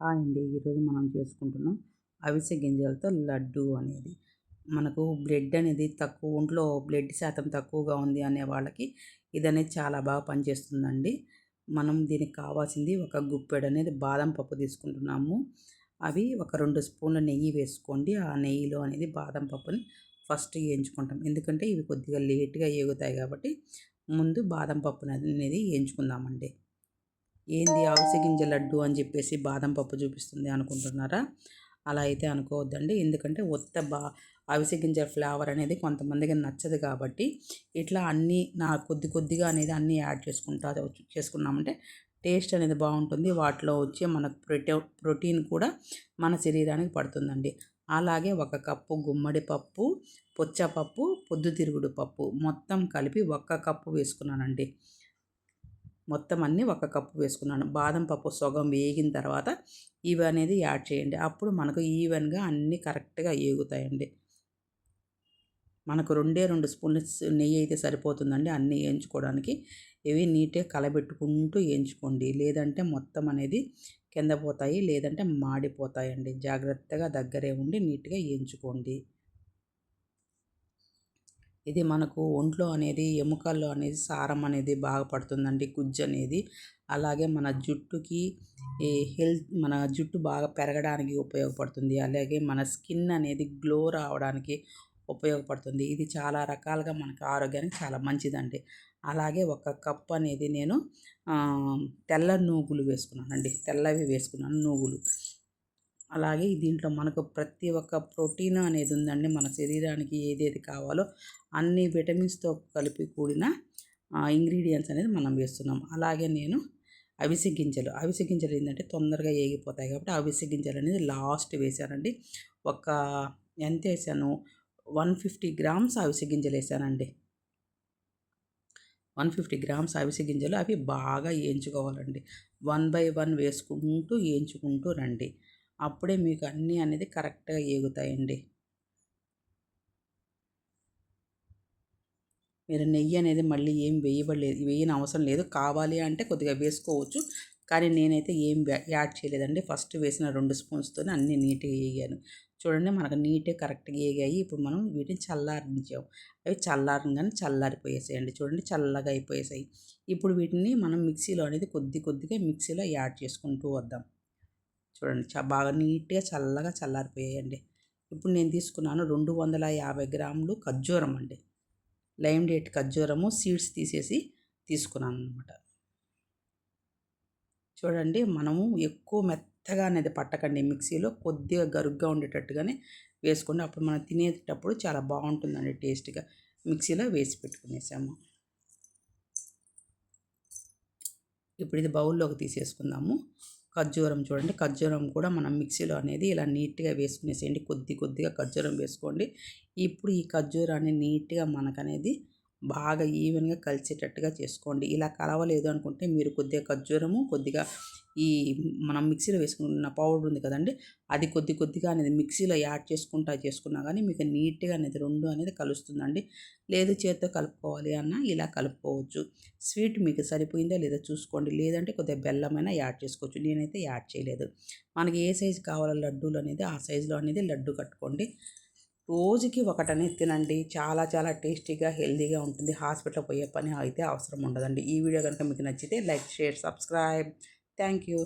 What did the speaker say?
Hi అండి. ఈరోజు మనం చేసుకుంటున్నాం అవిసె గింజలతో లడ్డు అనేది. మనకు బ్లడ్ అనేది తక్కువ ఒంట్లో బ్లడ్ శాతం తక్కువగా ఉంది అనే వాళ్ళకి ఇది అనేది చాలా బాగా పనిచేస్తుందండి. మనం దీనికి కావాల్సింది ఒక గుప్పెడు అనేది బాదం పప్పు తీసుకుంటున్నాము. అవి ఒక రెండు స్పూన్ల నెయ్యి వేసుకోండి. ఆ నెయ్యిలో అనేది బాదం పప్పుని ఫస్ట్ వేయించుకుంటాం. ఎందుకంటే ఇవి కొద్దిగా లేట్గా ఏగుతాయి కాబట్టి ముందు బాదం పప్పుని అనేది వేయించుకుందామండి. ఏంది అవిసె గింజ లడ్డు అని చెప్పేసి బాదం పప్పు చూపిస్తుంది అనుకుంటున్నారా? అలా అయితే అనుకోవద్దండి. ఎందుకంటే ఒత్త బా అవిసె గింజ ఫ్లేవర్ అనేది కొంతమందికి నచ్చదు కాబట్టి ఇట్లా అన్నీ నా కొద్ది కొద్దిగా అనేది అన్నీ యాడ్ చేసుకుంటా చేసుకున్నామంటే టేస్ట్ అనేది బాగుంటుంది. వాటిలో వచ్చే మనకు ప్రోటో ప్రోటీన్ కూడా మన శరీరానికి పడుతుందండి. అలాగే ఒక కప్పు గుమ్మడి పప్పు పొచ్చపప్పు పొద్దుతిరుగుడు పప్పు మొత్తం కలిపి ఒక్క కప్పు వేసుకున్నానండి. మొత్తం అన్నీ ఒక కప్పు వేసుకున్నాను. బాదం పప్పు సొగం వేగిన తర్వాత ఇవి అనేది యాడ్ చేయండి. అప్పుడు మనకు ఈవెన్గా అన్నీ కరెక్ట్గా ఏగుతాయండి. మనకు రెండే రెండు స్పూన్లు నెయ్యి అయితే సరిపోతుందండి. అన్నీ వేయించుకోవడానికి. ఇవి నీట్గా కలబెట్టుకుంటూ వేయించుకోండి. లేదంటే మొత్తం అనేది కింద పోతాయి లేదంటే మాడిపోతాయండి. జాగ్రత్తగా దగ్గరే ఉండి నీట్గా వేయించుకోండి. ఇది మనకు ఒంట్లో అనేది ఎముకల్లో అనేది సారం అనేది బాగా పడుతుందండి గుజ్జు అనేది. అలాగే మన జుట్టుకి ఈ హెల్త్ మన జుట్టు బాగా పెరగడానికి ఉపయోగపడుతుంది. అలాగే మన స్కిన్ అనేది గ్లో రావడానికి ఉపయోగపడుతుంది. ఇది చాలా రకాలుగా మనకు ఆరోగ్యానికి చాలా మంచిదండి. అలాగే ఒక కప్ అనేది నేను తెల్ల నూగులు వేసుకున్నానండి. తెల్లవి వేసుకున్నాను నూగులు. అలాగే దీంట్లో మనకు ప్రతి ఒక్క ప్రోటీన్ అనేది ఉందండి. మన శరీరానికి ఏదేది కావాలో అన్ని విటమిన్స్తో కలిపి కూడిన ఇంగ్రీడియంట్స్ అనేది మనం వేస్తున్నాం. అలాగే నేను అవిసె గింజలు. అవిసె గింజలు ఏంటంటే తొందరగా ఏగిపోతాయి కాబట్టి అవిసె గింజలు అనేది లాస్ట్ వేసానండి ఒక ఎంత వేసాను? వన్ ఫిఫ్టీ గ్రామ్స్ అవిసె గింజలు వేసానండి. వన్ ఫిఫ్టీ గ్రామ్స్ అవిసె గింజలు అవి బాగా వేయించుకోవాలండి వన్ బై వన్ వేసుకుంటూ వేయించుకుంటూ రండి. అప్పుడే మీకు అన్నీ అనేది కరెక్ట్గా ఏగుతాయండి. మీరు నెయ్యి అనేది మళ్ళీ ఏం వేయబడలేదు వేయని అవసరం లేదు. కావాలి అంటే కొద్దిగా వేసుకోవచ్చు. కానీ నేనైతే ఏం యాడ్ చేయలేదండి. ఫస్ట్ వేసిన రెండు స్పూన్స్తో అన్నీ నీట్గా వేగాను చూడండి మనకు నీట్గా కరెక్ట్గా వేగాయి ఇప్పుడు మనం వీటిని చల్లారించాం. అవి చల్లారంగానే చల్లారిపోయేసాయండి. చూడండి చల్లగా అయిపోయేసాయి. ఇప్పుడు వీటిని మనం మిక్సీలో అనేది కొద్ది కొద్దిగా మిక్సీలో యాడ్ చేసుకుంటూ వద్దాం. చూడండి. చ బాగా నీట్గా చల్లగా చల్లారిపోయాయండి. ఇప్పుడు నేను తీసుకున్నాను రెండు వందల యాభై గ్రాములు ఖర్జూరం అండి. లైమ్ డేట్ ఖర్జూరము సీడ్స్ తీసేసి తీసుకున్నాను అనమాట చూడండి మనము ఎక్కువ మెత్తగా అనేది పట్టకండి మిక్సీలో కొద్దిగా గరుగ్గా ఉండేటట్టుగానే వేసుకోండి. అప్పుడు మనం తినేటప్పుడు చాలా బాగుంటుందండి టేస్ట్గా. మిక్సీలో వేసి పెట్టుకునేసాము. ఇప్పుడు ఇది బౌల్లోకి తీసేసుకుందాము. ఖర్జూరం చూడండి. ఖర్జూరం కూడా మనం మిక్సీలో అనేది ఇలా నీట్గా వేసుకునేసేయండి. కొద్ది కొద్దిగా ఖర్జూరం వేసుకోండి. ఇప్పుడు ఈ ఖర్జూరాన్ని నీట్గా మనకనేది బాగా ఈవెన్గా కలిసేటట్టుగా చేసుకోండి. ఇలా కలవలేదు అనుకుంటే మీరు కొద్దిగా ఖర్జూరము కొద్దిగా ఈ మనం మిక్సీలో వేసుకున్న పౌడర్ ఉంది కదండి అది కొద్ది కొద్దిగా అనేది మిక్సీలో యాడ్ చేసుకుంటా చేసుకున్నా కానీ మీకు నీట్గా అనేది రెండు అనేది కలుస్తుందండి. లేదు చేత్తో కలుపుకోవాలి అన్న ఇలా కలుపుకోవచ్చు. స్వీట్ మీకు సరిపోయిందా లేదా చూసుకోండి. లేదంటే కొద్దిగా బెల్లమైనా యాడ్ చేసుకోవచ్చు. నేనైతే యాడ్ చేయలేదు. మనకి ఏ సైజు కావాలో లడ్డూలు అనేది ఆ సైజులో అనేది లడ్డు కట్టుకోండి. రోజుకి ఒకటని తినండి. చాలా చాలా టేస్టీగా హెల్తీగా ఉంటుంది. హాస్పిటల్ పోయే పని అయితే అవసరం ఉండదండి. ఈ వీడియో కనుక మీకు నచ్చితే like share subscribe. Thank you.